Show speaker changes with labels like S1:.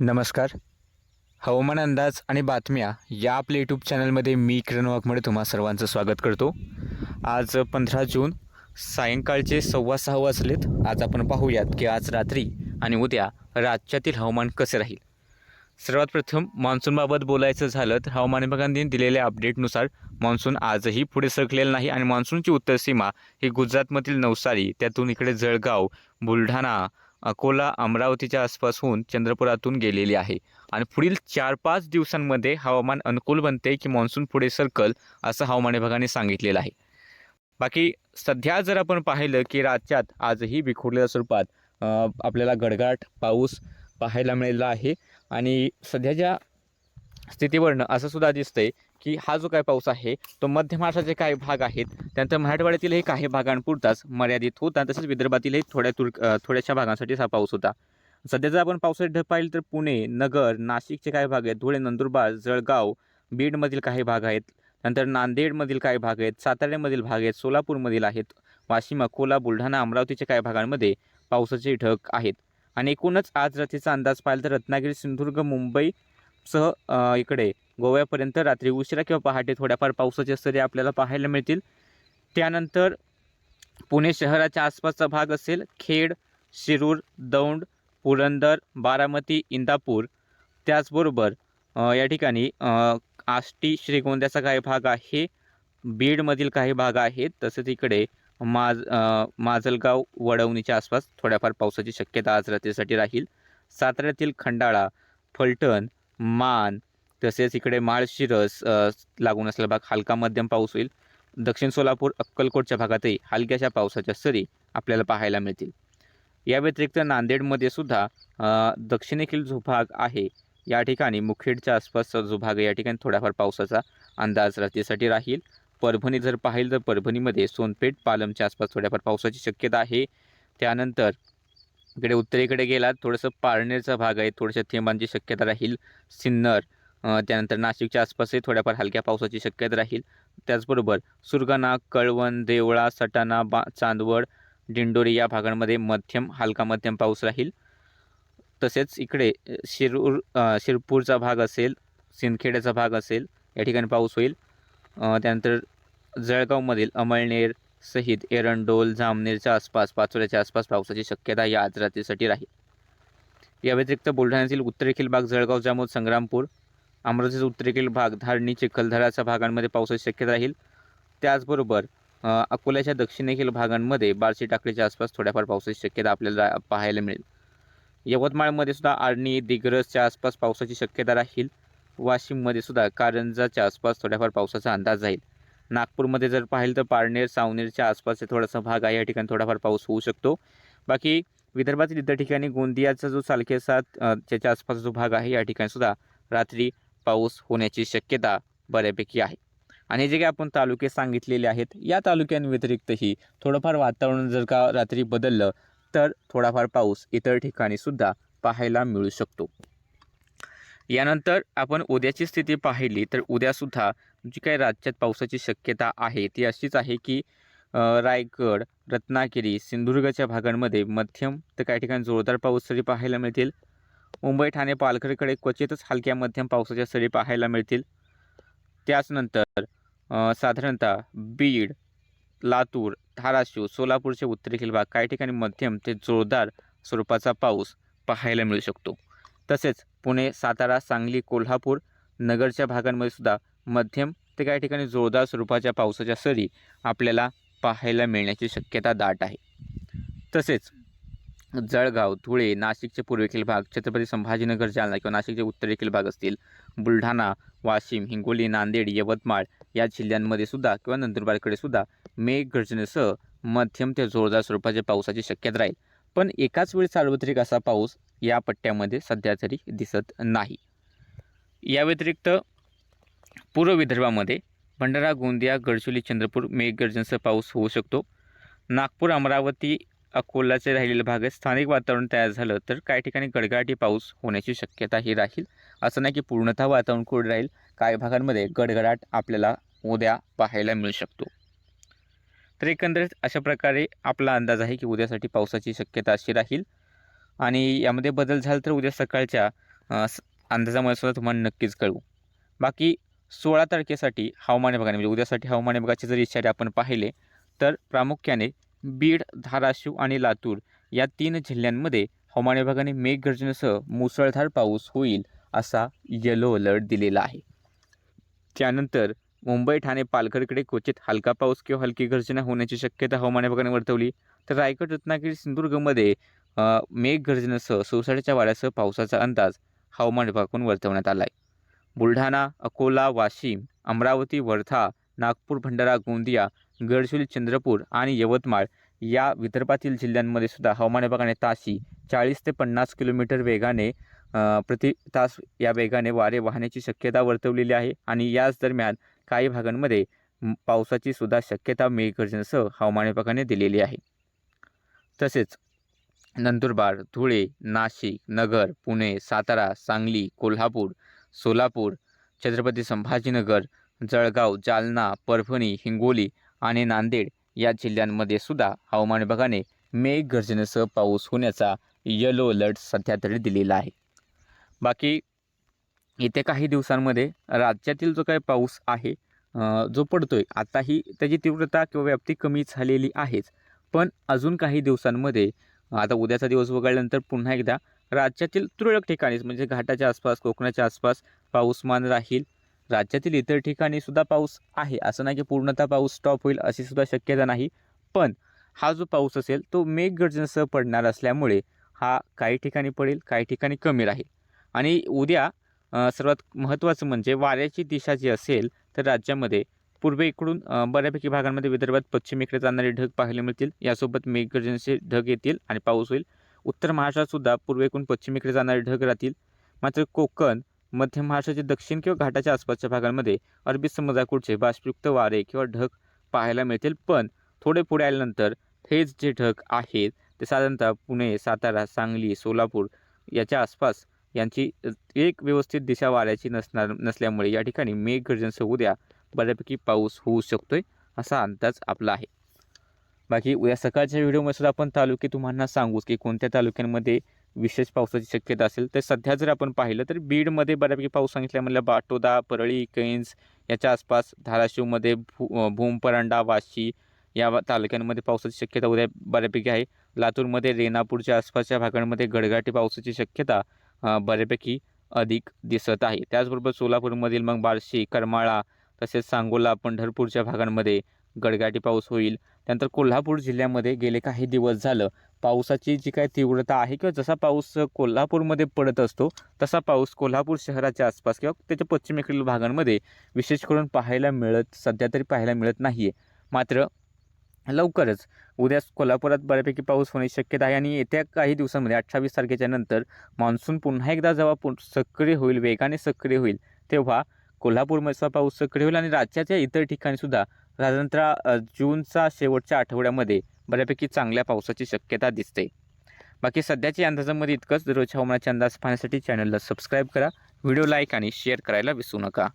S1: नमस्कार. हवामान अंदाज आणि बातम्या या आपल्या यूट्यूब चॅनलमध्ये मी किरण वाघमडे तुम्हा सर्वांचं स्वागत करतो. आज पंधरा जून सायंकाळचे सव्वा सहा वाजलेत. आज आपण पाहूयात की आज रात्री आणि उद्या राज्यातील हवामान कसे राहील? सर्वात प्रथम मान्सूनबाबत बोलायचं झालं तर हवामान विभागाने दिलेल्या अपडेटनुसार मान्सून आजही पुढे सरकलेला नाही आणि मान्सूनची उत्तर सीमा ही गुजरातमधील नवसारी त्यातून इकडे जळगाव बुलढाणा अकोला अमरावतीच्या आसपास होऊन चंद्रपुरातून गेलेली आहे. आणि पुढील चार पाच दिवसांमध्ये हवामान अनुकूल बनते की मान्सून पुढे सरकल असं हवामान विभागाने सांगितलेलं आहे. बाकी सध्या जर आपण पाहिलं की राज्यात आजही विखुरलेल्या स्वरूपात आपल्याला गडगाट पाऊस पाहायला मिळालेला आहे. आणि सध्याच्या स्थितीवरनं असं सुद्धा दिसतंय की हा जो काय पाऊस आहे तो मध्य महाराष्ट्राचे काही भाग आहेत त्यानंतर मराठवाड्यातीलही काही भागांपुरताच मर्यादित होता तसेच विदर्भातीलही थोड्या तुर थोड्याशा भागांसाठीच हा पाऊस होता. सध्या जर आपण पावसाची ढग पाहिलं तर पुणे नगर नाशिकचे काही भाग आहेत धुळे नंदुरबार जळगाव बीडमधील काही भाग आहेत नंतर नांदेडमधील काही भाग आहेत साताऱ्यामधील भाग आहेत सोलापूरमधील आहेत वाशिम अकोला बुलढाणा अमरावतीच्या काही भागांमध्ये पावसाचे ढग आहेत. आणि एकूणच आज रात्रीचा अंदाज पाहिला तर रत्नागिरी सिंधुदुर्ग मुंबई सह इकडे गोव्यापर्यंत रात्री उशिरा किंवा पहाटे थोड्याफार पावसाच्या सरी आपल्याला पाहायला मिळतील. त्यानंतर पुणे शहराच्या आसपासचा भाग असेल खेड शिरूर दौंड पुरंदर बारामती इंदापूर. त्याचबरोबर या ठिकाणी आष्टी श्रीगोंद्याचा काही भाग आहे बीडमधील काही भाग आहेत. तसेच इकडे माज माजलगाव वडवणीच्या आसपास थोड्याफार पावसाची शक्यता आज रात्रीसाठी राहील. साताऱ्यातील खंडाळा फलटण मान तसेच इकडे माळशिरस लागून असलेला भाग हलका मध्यम पाऊस होईल. दक्षिण सोलापूर अक्कलकोटच्या भागातही हलक्याशा पावसाच्या सरी आपल्याला पाहायला मिळतील. या व्यतिरिक्त नांदेडमध्ये सुद्धा दक्षिणेखील जो भाग आहे या ठिकाणी मुखेडच्या आसपासचा जो भाग आहे या ठिकाणी थोड्याफार पावसाचा अंदाज रात्रीसाठी राहील. परभणी जर पाहिलं तर परभणीमध्ये सोनपेठ पालमच्या आसपास थोड्याफार पावसाची शक्यता आहे. त्यानंतर इकडे उत्तरेकडे गेलात थोडंसं पारनेरचा भाग आहे थोडशा थेंबांची शक्यता राहील. सिन्नर त्यानंतर नाशिकच्या आसपासही थोड्याफार हलक्या पावसाची शक्यता राहील. त्याचबरोबर सुरगाणा कळवण देवळा सटाणा बा चांदवड दिंडोरी या भागांमध्ये मध्यम हलका मध्यम पाऊस राहील. तसेच इकडे शिरूर शिरपूरचा भाग असेल सिंदखेड्याचा भाग असेल या ठिकाणी पाऊस होईल. त्यानंतर जळगावमधील अमळनेर सहित एरंडोल जामनेरच्या आसपास पाचोऱ्याच्या आसपास पावसाची शक्यता या आज रात्रीसाठी राहील. या व्यतिरिक्त बुलढाण्यातील उत्तरेखील भाग जळगाव जामोद संग्रामपूर अमरावतीचा उत्तरेखील भाग धारणी चिखलदराच्या भागांमध्ये पावसाची शक्यता राहील. त्याचबरोबर अकोल्याच्या दक्षिणेखील भागांमध्ये बार्शी टाकळीच्या आसपास थोड्याफार पावसाची शक्यता आपल्याला पाहायला मिळेल. यवतमाळमध्ये सुद्धा आर्णी दिग्रसच्या आसपास पावसाची शक्यता राहील. वाशिममध्ये सुद्धा कारंजाच्या आसपास थोड्याफार पावसाचा अंदाज राहील. नागपूरमध्ये जर पाहिलं तर पारनेर सावनेरच्या आसपासचा थोडासा भाग आहे. या ठिकाणी थोडाफार पाऊस होऊ शकतो. बाकी विदर्भातील इतर ठिकाणी गोंदियाचा जो सालखेसात अ, त्याच्या आसपासचा जो भाग आहे या ठिकाणी सुद्धा रात्री पाऊस होण्याची शक्यता बऱ्यापैकी आहे. आणि जे काही आपण तालुके सांगितलेले आहेत या तालुक्यांव्यतिरिक्तही थोडंफार वातावरण जर का रात्री बदललं तर थोडाफार पाऊस इतर ठिकाणी सुद्धा पाहायला मिळू शकतो. यानंतर आपण उद्याची स्थिती पाहिली तर उद्यासुद्धा जी काही राज्यात पावसाची शक्यता आहे ती अशीच आहे की रायगड रत्नागिरी सिंधुदुर्गच्या भागांमध्ये मध्यम तर काही ठिकाणी जोरदार पाऊस सरी पाहायला मिळतील. मुंबई ठाणे पालघरकडे क्वचितच हलक्या मध्यम पावसाच्या सरी पाहायला मिळतील. त्याचनंतर साधारणतः बीड लातूर धाराशिव सोलापूरचे उत्तरेखील भाग काही ठिकाणी मध्यम ते जोरदार स्वरूपाचा पाऊस पाहायला मिळू शकतो. तसेच पुणे सातारा सांगली कोल्हापूर नगरच्या भागांमध्ये सुद्धा मध्यम ते काही ठिकाणी जोरदार स्वरूपाच्या पावसाच्या सरी आपल्याला पाहायला मिळण्याची शक्यता दाट आहे. तसेच जळगाव धुळे नाशिकचे पूर्वेकील भाग छत्रपती संभाजीनगर जालना किंवा नाशिकचे उत्तरेखील भाग असतील बुलढाणा वाशिम हिंगोली नांदेड यवतमाळ या जिल्ह्यांमध्ये सुद्धा किंवा नंदुरबारकडे सुद्धा मेघगर्जनेसह मध्यम ते जोरदार स्वरूपाच्या पावसाची शक्यता राहील. पण एकाच वेळी सार्वत्रिक असा पाऊस या पट्ट्यामध्ये सध्या तरी दिसत नाही. या व्यतिरिक्त पूर्व विदर्भामध्ये भंडारा गोंदिया गडचिरोली चंद्रपूर मेघगर्जनसह पाऊस होऊ शकतो. नागपूर अमरावती अकोलाचे राहिलेले भाग आहे स्थानिक वातावरण तयार झालं तर काही ठिकाणी गडगडाटी पाऊस होण्याची शक्यता ही राहील. असं नाही की पूर्णतः वातावरण कोरडं राहील. काही भागांमध्ये गडगडाट आपल्याला उद्या पाहायला मिळू शकतो. तर एकंदरीत अशा प्रकारे आपला अंदाज आहे की उद्यासाठी पावसाची शक्यता अशी राहील. आणि यामध्ये बदल झाला तर उद्या सकाळच्या अंदाजामुळे सुद्धा तुम्हाला नक्कीच कळू. बाकी सोळा तारखेसाठी हवामान विभागाने म्हणजे उद्यासाठी हवामान विभागाचे जर इशारे आपण पाहिले तर प्रामुख्याने बीड धाराशिव आणि लातूर या तीन जिल्ह्यांमध्ये हवामान विभागाने मेघगर्जनेसह मुसळधार पाऊस होईल असा येलो अलर्ट दिलेला आहे. त्यानंतर मुंबई ठाणे पालघरकडे क्वचित हलका पाऊस किंवा हलकी गर्जना होण्याची शक्यता हवामान विभागाने वर्तवली. तर रायगड रत्नागिरी सिंधुदुर्गमध्ये मेघगर्जनेसह सोसाट्याच्या वाऱ्यासह पावसाचा अंदाज हवामान विभागाकडून वर्तवण्यात आला आहे बुलढाणा अकोला वाशिम अमरावती वर्धा नागपूर भंडारा गोंदिया गडचिरोली चंद्रपूर आणि यवतमाळ या विदर्भातील जिल्ह्यांमध्ये सुद्धा हवामान विभागाने ताशी चाळीस ते पन्नास किलोमीटर वेगाने प्रति तास या वेगाने वारे वाहण्याची शक्यता वर्तवलेली आहे आणि याच दरम्यान काही भागांमध्ये पावसाची सुद्धा शक्यता मेघगर्जनेसह हवामान विभागाने दिलेली आहे. तसेच नंदुरबार धुळे नाशिक नगर पुणे सातारा सांगली कोल्हापूर सोलापूर छत्रपती संभाजीनगर जळगाव जालना परभणी हिंगोली आणि नांदेड या जिल्ह्यांमध्ये सुद्धा हवामान विभागाने मेघगर्जनेसह पाऊस होण्याचा येलो अलर्ट सध्या तरी दिलेला आहे. बाकी येत्या काही दिवसांमध्ये राज्यातील जो काही पाऊस आहे जो पडतो आहे आताही त्याची तीव्रता किंवा व्याप्ती कमी झालेली आहेच. पण अजून काही दिवसांमध्ये आता उद्याचा दिवस वगळल्यानंतर पुन्हा एकदा राज्यातील तुरळक ठिकाणीच म्हणजे घाटाच्या आसपास कोकणाच्या आसपास पाऊसमान राहील. राज्यातील इतर ठिकाणी सुद्धा पाऊस आहे असं नाही की पूर्णतः पाऊस स्टॉप होईल अशी सुद्धा शक्यता नाही. पण हा जो पाऊस असेल तो मेघगर्जनेसह पडणार असल्यामुळे हा काही ठिकाणी पडेल काही ठिकाणी कमी राहील. आणि उद्या सर्वात महत्त्वाचं म्हणजे वाऱ्याची दिशा जी असेल तर राज्यामध्ये पूर्वेकडून बऱ्यापैकी भागांमध्ये विदर्भात पश्चिमेकडे जाणारे ढग पाहायला मिळतील. यासोबत मेघगर्जनेचे ढग येतील आणि पाऊस होईल. उत्तर महाराष्ट्रातसुद्धा पूर्वेकडून पश्चिमेकडे जाणारे ढग राहतील. मात्र कोकण मध्य महाराष्ट्राचे दक्षिण किंवा घाटाच्या आसपासच्या भागांमध्ये अरबी समुद्राकडचे बाष्पयुक्त वारे किंवा ढग पाहायला मिळतील. पण थोडे पुढे आल्यानंतर हेच जे ढग आहेत ते साधारणतः पुणे सातारा सांगली सोलापूर याच्या आसपास यांची एक व्यवस्थित दिशा वाऱ्याची नसणार नसल्यामुळे या ठिकाणी मेघगर्जनसह उद्या बऱ्यापैकी पाऊस होऊ शकतोय असा अंदाज आपला आहे. बाकी उद्या सकाळच्या व्हिडिओमध्ये सुद्धा आपण तालुके तुम्हाला सांगूच की कोणत्या तालुक्यांमध्ये विशेष पावसाची शक्यता असेल. तर सध्या जर आपण पाहिलं तर बीडमध्ये बऱ्यापैकी पाऊस सांगितला बाटोदा परळी कैन्स याच्या आसपास धाराशिवमध्ये भू भूमपरांडा वाशी या तालुक्यांमध्ये पावसाची शक्यता उद्या बऱ्यापैकी आहे. लातूरमध्ये रेणापूरच्या आसपासच्या भागांमध्ये गडगाटी पावसाची शक्यता बऱ्यापैकी अधिक दिसत आहे. त्याचबरोबर सोलापूरमधील मग बार्शी करमाळा तसेच सांगोला पंढरपूरच्या भागांमध्ये गडगाटी पाऊस होईल. त्यानंतर कोल्हापूर जिल्ह्यामध्ये गेले काही दिवस झालं पावसाची जी काही तीव्रता आहे किंवा जसा पाऊस कोल्हापूरमध्ये पडत असतो तसा पाऊस कोल्हापूर शहराच्या आसपास किंवा त्याच्या पश्चिमेकडील भागांमध्ये विशेष करून पाहायला मिळत सध्या तरी पाहायला मिळत नाही आहे मात्र लवकरच. उद्या कोल्हापुरात बऱ्यापैकी पाऊस होण्याची शक्यता आहे आणि येत्या काही दिवसांमध्ये अठ्ठावीस तारखेच्या नंतर मान्सून पुन्हा एकदा जेव्हा पु सक्रिय होईल वेगाने सक्रिय होईल तेव्हा कोल्हापूरमध्ये पाऊस सक्रिय होईल आणि राज्याच्या इतर ठिकाणीसुद्धा साधारणतः जूनचा शेवटच्या आठवड्यामध्ये बऱ्यापैकी चांगल्या पावसाची शक्यता दिसते. बाकी सध्याच्या अंदाजामध्ये इतकंच. दररोजच्या हवामानाचे अंदाज पाहण्यासाठी चॅनलला सबस्क्राईब करा व्हिडिओ लाईक आणि शेअर करायला विसरू नका.